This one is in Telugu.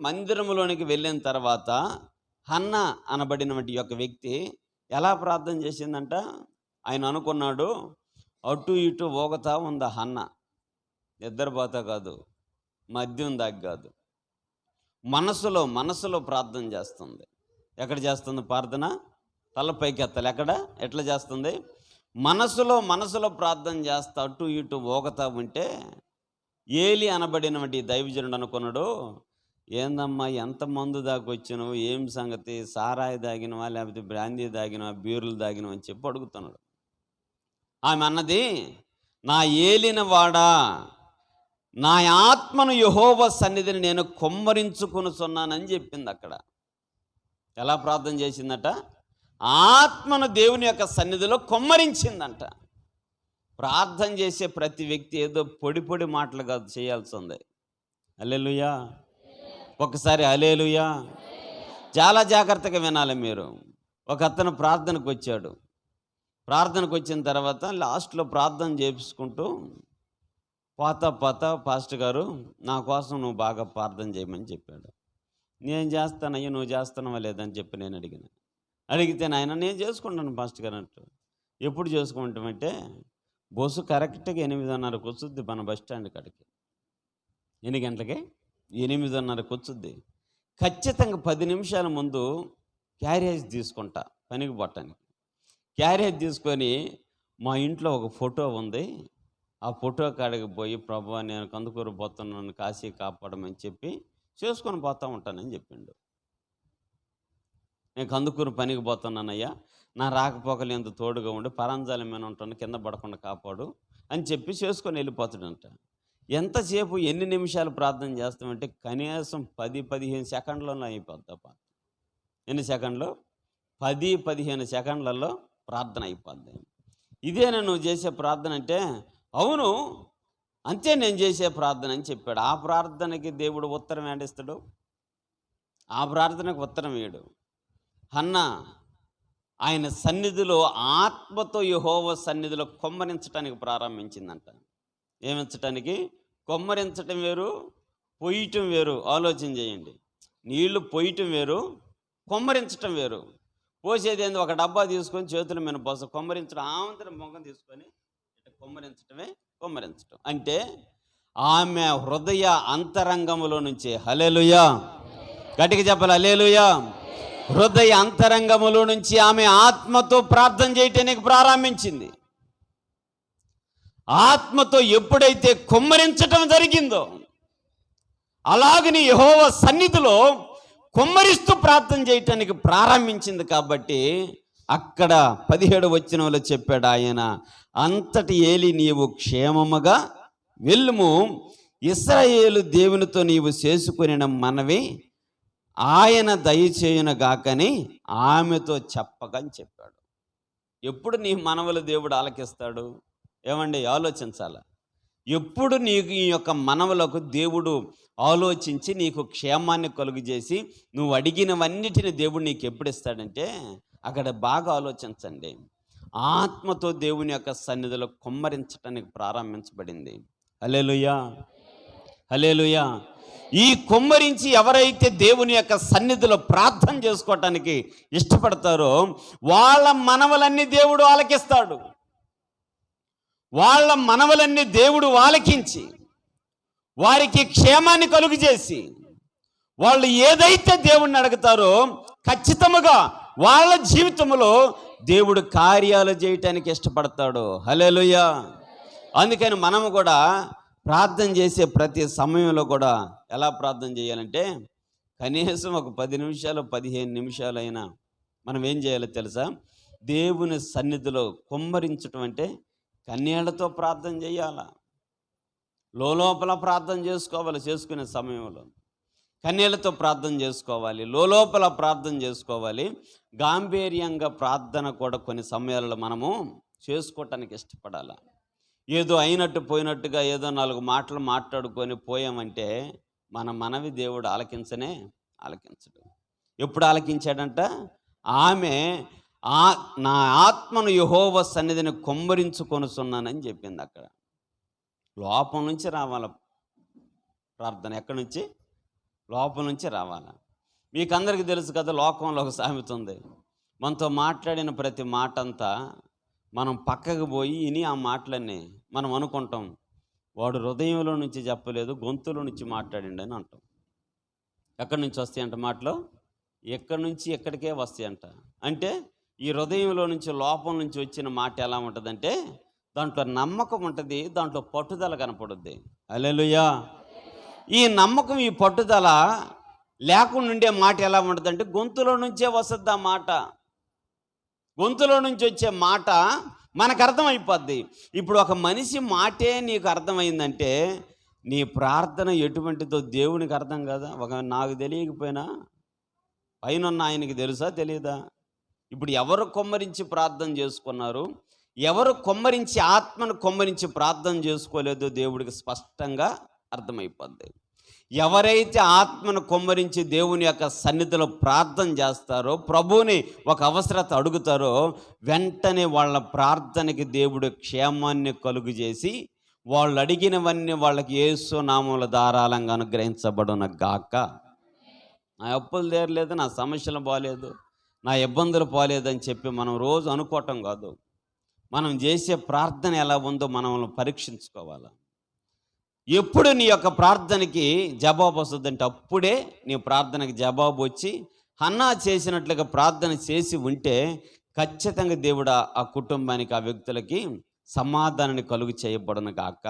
మందిరంలోనికి వెళ్ళిన తర్వాత హన్న అనబడినటువంటి యొక్క వ్యక్తి ఎలా ప్రార్థన చేసిందంట? ఆయన అనుకున్నాడు అటు ఇటు ఊగతా ఉంది హన్న. నిద్రపోతా కాదు మద్యం దాకా కాదు. మనసులో మనసులో ప్రార్థన చేస్తుంది. ఎక్కడ చేస్తుంది ప్రార్థన? తలపైకి ఎత్తాలి. ఎక్కడ? ఎట్లా చేస్తుంది? మనసులో మనసులో ప్రార్థన చేస్తా అటు ఇటు ఊగతా ఉంటే ఏలి అనబడినటువంటి దైవజనుడు అనుకున్నాడు ఏందమ్మా ఎంత మందు దాకొచ్చినావు ఏం సంగతి సారాయి దాగినవా లేకపోతే బ్రాందీ దాగినవా బీరులు దాగినవా అని చెప్పి అడుగుతున్నాడు. ఆమె అన్నది నా ఏలిన వాడా నా ఆత్మను యహోవ సన్నిధిని నేను కొమ్మరించుకొనుచున్నానని చెప్పింది అక్కడ. ఎలా ప్రార్థన చేసిందట? ఆత్మను దేవుని యొక్క సన్నిధిలో కొమ్మరించిందంట. ప్రార్థన చేసే ప్రతి వ్యక్తి ఏదో పొడి పొడి మాటలు కాదు చేయాల్సి ఉంది. అల్లెలుయా ఒకసారి అలేలుయా చాలా జాగ్రత్తగా వినాలి మీరు. ఒక అతను ప్రార్థనకు వచ్చాడు. ప్రార్థనకు వచ్చిన తర్వాత లాస్ట్లో ప్రార్థన చేపించుకుంటూ పాత పాత పాస్టర్ గారు నా కోసం నువ్వు బాగా ప్రార్థన చేయమని చెప్పాడు. నేను చేస్తానయ్యా నువ్వు చేస్తున్నావా లేదని చెప్పి నేను అడిగిన. అడిగితే నాయన నేను చేసుకుంటాను పాస్టర్ గారు అంటూ ఎప్పుడు చేసుకుంటామంటే బస్సు కరెక్ట్గా ఎనిమిదిన్నరకు వస్తుంది మన బస్ స్టాండ్ కాడికి. ఎన్ని గంటలకి? ఎనిమిదిన్నరకు వచ్చుద్ది ఖచ్చితంగా పది నిమిషాల ముందు క్యారేజ్ తీసుకుంటా పనికి పట్టడానికి క్యారేజ్ తీసుకొని మా ఇంట్లో ఒక ఫోటో ఉంది. ఆ ఫోటో కాడికి పోయి ప్రభు నేను కందుకూరు పోతున్నాను కాశీ కాపాడమని చెప్పి చేసుకొని పోతా ఉంటానని చెప్పిండు. నేను కందుకూరు పనికి పోతున్నానయ్యా. నా రాకపోకలు ఎంత తోడుగా ఉండి పరాంజాల మీద ఉంటాను కింద పడకుండా కాపాడు అని చెప్పి చేసుకొని వెళ్ళిపోతాడంట. ఎంతసేపు ఎన్ని నిమిషాలు ప్రార్థన చేస్తామంటే కనీసం పది పదిహేను సెకండ్లలో అయిపోద్ది తప్ప. ఎన్ని సెకండ్లు? పది పదిహేను సెకండ్లలో ప్రార్థన అయిపోద్ది. ఇదేనా నువ్వు చేసే ప్రార్థన అంటే? అవును అంతే నేను చేసే ప్రార్థన అని చెప్పాడు. ఆ ప్రార్థనకి దేవుడు ఉత్తరం ఏడిస్తాడు? ఆ ప్రార్థనకు ఉత్తరం వేయడు అన్న ఆయన సన్నిధిలో ఆత్మతో యహోవ సన్నిధిలో కొమ్మరించడానికి ప్రారంభించిందంట. ఏమించటానికి? కొమ్మరించటం వేరు పొయ్యటం వేరు. ఆలోచన చేయండి. నీళ్ళు పొయ్యటం వేరు కొమ్మరించటం వేరు. పోసేది ఏంది? ఒక డబ్బా తీసుకొని చేతుల మీద పోస కొమ్మరించడం ఆమంతరం ముఖం తీసుకొని ఇట్లా కొమ్మరించటమే కొమ్మరించటం. అంటే ఆమె హృదయ అంతరంగములో నుంచి. హలేలుయా గట్టిగా చెప్పాలి హలేలుయా హృదయ అంతరంగములో నుంచి ఆమె ఆత్మతో ప్రార్థన చేయటానికి ప్రారంభించింది. ఆత్మతో ఎప్పుడైతే కుమ్మరించటం జరిగిందో అలాగని యహోవ సన్నిధిలో కుమ్మరిస్తూ ప్రార్థన చేయటానికి ప్రారంభించింది కాబట్టి అక్కడ పదిహేడు వచ్చిన చెప్పాడు ఆయన అంతటి ఏలి నీవు క్షేమముగా వెళ్ళుము. ఇస్రాయేలు దేవునితో నీవు చేసుకునిన మనవి ఆయన దయచేయును గాకని ఆమెతో చెప్పకని చెప్పాడు. ఎప్పుడు నీ మనవలు దేవుడు ఆలకిస్తాడు? ఏమండి ఆలోచించాల? ఎప్పుడు నీకు ఈ యొక్క మనవలకు దేవుడు ఆలోచించి నీకు క్షేమాన్ని కలుగు చేసి నువ్వు అడిగినవన్నిటిని దేవుడు నీకు ఎప్పుడు ఇస్తాడంటే అక్కడ బాగా ఆలోచించండి. ఆత్మతో దేవుని యొక్క సన్నిధిలో కుమ్మరించడానికి ప్రారంభించబడింది. హలేలుయా హలేలుయా ఈ కుమ్మరించి ఎవరైతే దేవుని యొక్క సన్నిధిలో ప్రార్థన చేసుకోవటానికి ఇష్టపడతారో వాళ్ళ మనవలన్నీ దేవుడు ఆలకిస్తాడు. వాళ్ళ మనవలన్నీ దేవుడు వాలకించి వారికి క్షేమాన్ని కలుగు చేసి వాళ్ళు ఏదైతే దేవుణ్ణి అడుగుతారో ఖచ్చితముగా వాళ్ళ జీవితంలో దేవుడు కార్యాలు చేయటానికి ఇష్టపడతాడు. హలేలుయ్య అందుకని మనము కూడా ప్రార్థన చేసే ప్రతి సమయంలో కూడా ఎలా ప్రార్థన చేయాలంటే కనీసం ఒక పది నిమిషాలు పదిహేను నిమిషాలైనా మనం ఏం చేయాలో తెలుసా? దేవుని సన్నిధిలో కుమ్మరించటం అంటే కన్నీళ్ళతో ప్రార్థన చేయాలా? లోపల ప్రార్థన చేసుకోవాలి చేసుకునే సమయంలో. కన్నీళ్ళతో ప్రార్థన చేసుకోవాలి లోపల ప్రార్థన చేసుకోవాలి. గాంభీర్యంగా ప్రార్థన కూడా కొన్ని సమయాల్లో మనము చేసుకోవటానికి ఇష్టపడాలి? ఏదో అయినట్టు పోయినట్టుగా ఏదో నాలుగు మాటలు మాట్లాడుకొని పోయామంటే మన మనవి దేవుడు ఆలకించనే ఆలకించడు. ఎప్పుడు ఆలకించాడంట? ఆమె ఆ నా ఆత్మను యహోవ సన్నిధిని కొమ్మరించుకొనుచున్నానని చెప్పింది అక్కడ. లోపం నుంచి రావాల ప్రార్థన. ఎక్కడి నుంచి? లోపల నుంచి రావాలా. మీకు అందరికీ తెలుసు కదా లోకంలో ఒక సామెత ఉంది. మనతో మాట్లాడిన ప్రతి మాట అంతా మనం పక్కకు పోయి ఇని ఆ మాటలన్నీ మనం అనుకుంటాం. వాడు హృదయంలో నుంచి చెప్పలేదు గొంతులో నుంచి మాట్లాడండి అని అంటాం. ఎక్కడి నుంచి వస్తాయంట మాటలు? ఎక్కడి నుంచి ఎక్కడికే వస్తాయంట. అంటే ఈ హృదయంలో నుంచి లోపం నుంచి వచ్చిన మాట ఎలా ఉంటుందంటే దాంట్లో నమ్మకం ఉంటుంది దాంట్లో పట్టుదల కనపడుద్ది. అలెలుయా ఈ నమ్మకం ఈ పట్టుదల లేకుండా ఉండే మాట ఎలా ఉంటుందంటే గొంతులో నుంచే వస్తుంది ఆ మాట. గొంతులో నుంచి వచ్చే మాట మనకు అర్థమైపోద్ది. ఇప్పుడు ఒక మనిషి మాటే నీకు అర్థమైందంటే నీ ప్రార్థన ఎటువంటిదో దేవునికి అర్థం కదా? ఒక నాకు తెలియకపోయినా పైన ఆయనకి తెలుసా తెలియదా ఇప్పుడు ఎవరు కొమ్మరించి ప్రార్థన చేసుకున్నారు? ఎవరు కొమ్మరించి ఆత్మను కొమ్మరించి ప్రార్థన చేసుకోలేదో దేవుడికి స్పష్టంగా అర్థమైపోద్ది. ఎవరైతే ఆత్మను కొమ్మరించి దేవుని యొక్క సన్నిధిలో ప్రార్థన చేస్తారో ప్రభువుని ఒక అవసరత అడుగుతారో వెంటనే వాళ్ళ ప్రార్థనకి దేవుడు క్షేమాన్ని కలుగు చేసి వాళ్ళు అడిగినవన్నీ వాళ్ళకి ఏసు నామముల ధారాళంగా అనుగ్రహించబడిన గాక నా అప్పులు తీరలేదు నా సమస్యలు బాగాలేదు నా ఇబ్బందులు పోలేదని చెప్పి మనం రోజు అనుకోవటం కాదు. మనం చేసే ప్రార్థన ఎలా ఉందో మనల్ని పరీక్షించుకోవాలి. ఎప్పుడు నీ యొక్క ప్రార్థనకి జవాబు వస్తుందంటే అప్పుడే నీ ప్రార్థనకి జవాబు వచ్చి హన్నా చేసినట్లుగా ప్రార్థన చేసి ఉంటే ఖచ్చితంగా దేవుడు ఆ- కుటుంబానికి ఆ వ్యక్తులకి సమాధానాన్ని కలుగు చేయబడును కాక